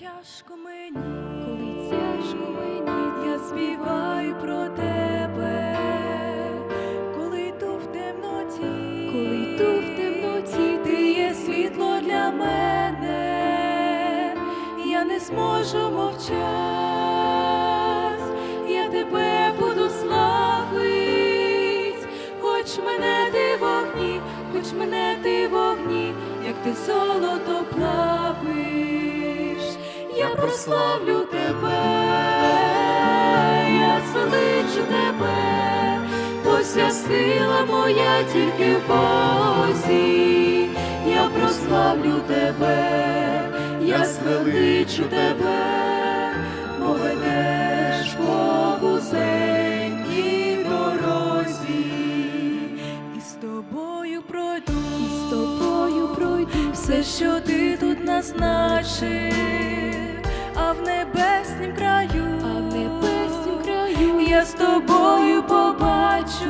тяжко мені, коли тяжко мені, я співаю про тебе, коли йду в темноті, коли йду в темноті, ти є світло для мене, я не зможу мовчать, я тебе буду славить, хоч мене ти вогні, хоч мене ти вогні, як ти золото прославлю тебе, я звеличу тебе, бо вся сила моя тільки в Бозі, я прославлю тебе, я звеличу тебе, бо ведеш по вузенькій дорозі, і з тобою пройду, і з тобою пройду. Все, що ти тут назначив, з тобою побачусь,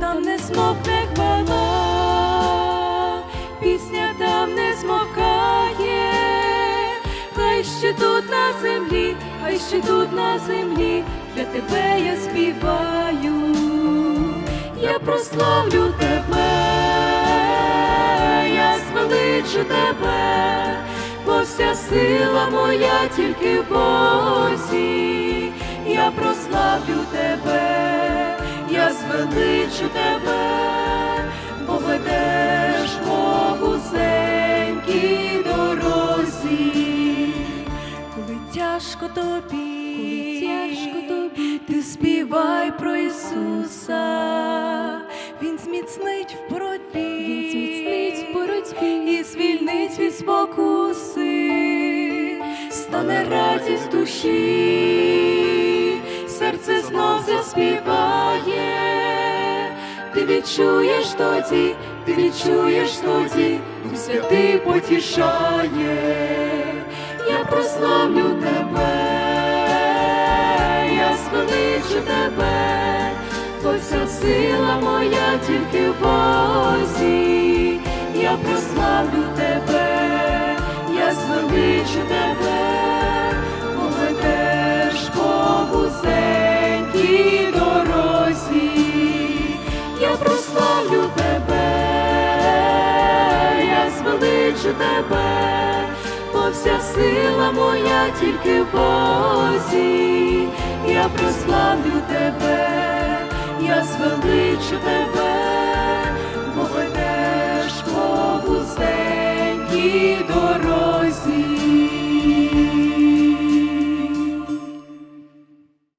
там не смокне хвала, пісня там не змовкає, хай ще тут на землі, хай ще тут на землі, для тебе я співаю, я прославлю тебе, я звеличу тебе, бо вся сила моя тільки в Бозі, я прославлю тебе, я звеличу тебе, бо ведеш по вузенькій дорозі, коли тяжко тобі, коли тяжко тобі, ти співай про Ісуса, Він зміцнить в боротьбі, Він зміцнить в боротьбі і звільнить від спокуси, стане радість душі, серце знов заспіває, ти відчуєш тоді, ти відчуєш тоді, Дух Святий потішає, я прославлю тебе, я звеличу тебе, бо вся сила моя тільки в Бозі, я прославлю тебе, я звеличу тебе, більше тебе, бо вся сила моя тільки в Бозі, я прославлю тебе, я звеличу тебе, бо ведеш по вузенькій дорозі.